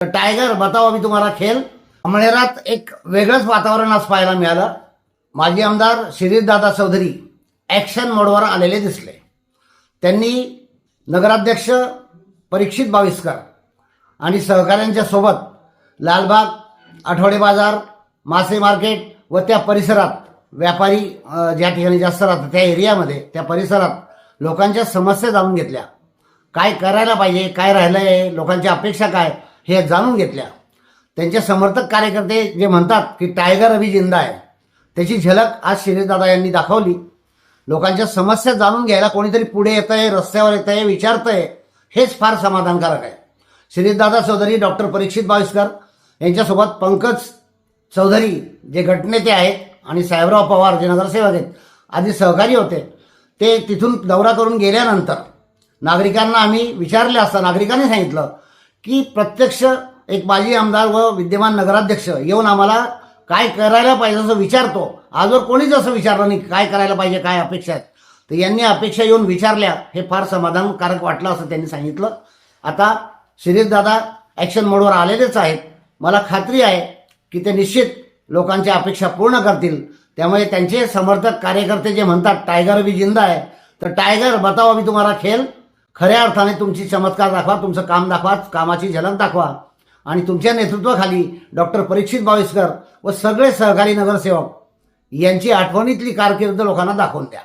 Tiger बताओ अभी तुम्हाला खेळ अमळेरात एक वेगळंच वातावरण आज पाहायला मिळालं. माजी आमदार शिरीषदादा चौधरी ॲक्शन मोडवर आलेले दिसले. त्यांनी नगराध्यक्ष परीक्षित बाविस्कर आणि सहकाऱ्यांच्या सोबत लालबाग आठवडे बाजार मासे मार्केट व त्या परिसरात व्यापारी ज्या ठिकाणी जास्त राहतात त्या एरियामध्ये त्या परिसरात लोकांच्या समस्या जाणून घेतल्या. काय करायला पाहिजे काय राहिलं आहे लोकांच्या अपेक्षा काय? हे जाणून घेतल्या. त्यांचे समर्थक कार्यकर्ते जे म्हणतात की टायगर अभि जिंदा आहे त्याची झलक आज शिरीषदादा यांनी दाखवली. लोकांच्या समस्या जाणून घ्यायला कोणीतरी पुढे येत आहे रस्त्यावर येत आहे विचारतंय हेच फार समाधानकारक आहे. शिरीषदादा चौधरी डॉक्टर परीक्षित बाविस्कर यांच्यासोबत पंकज चौधरी जे गटनेते आहेत आणि साहेबराव पवार जे नगरसेवक आहेत आधी सहकारी होते ते तिथून दौरा करून गेल्यानंतर नागरिकांना आम्ही विचारले असता नागरिकांनी सांगितलं की प्रत्यक्ष एक माजी आमदार व विद्यमान नगराध्यक्ष येऊन आम्हाला काय करायला पाहिजे असं विचारतो. आजवर कोणीच असं विचारलं नाही काय करायला पाहिजे काय अपेक्षा आहेत? तर यांनी अपेक्षा येऊन विचारल्या. हे फार समाधानकारक वाटलं असं त्यांनी सांगितलं. आता शिरीषदादा ॲक्शन मोडवर आलेलेच आहेत. मला खात्री आहे की ते निश्चित लोकांच्या अपेक्षा पूर्ण करतील. त्यामुळे त्यांचे समर्थक कार्यकर्ते जे म्हणतात टायगर बी जिंदा आहे. तर टायगर बताओ मी तुम्हाला खेळ खऱ्या अर्थाने तुमची चमत्कार दाखवा तुमचं काम दाखवा कामाची झलक दाखवा. आणि तुमच्या नेतृत्वाखाली डॉक्टर परीक्षित बाविस्कर व सगळे सहकारी नगरसेवक यांची आठवणीतली कारकीर्द लोकांना दाखवून द्या.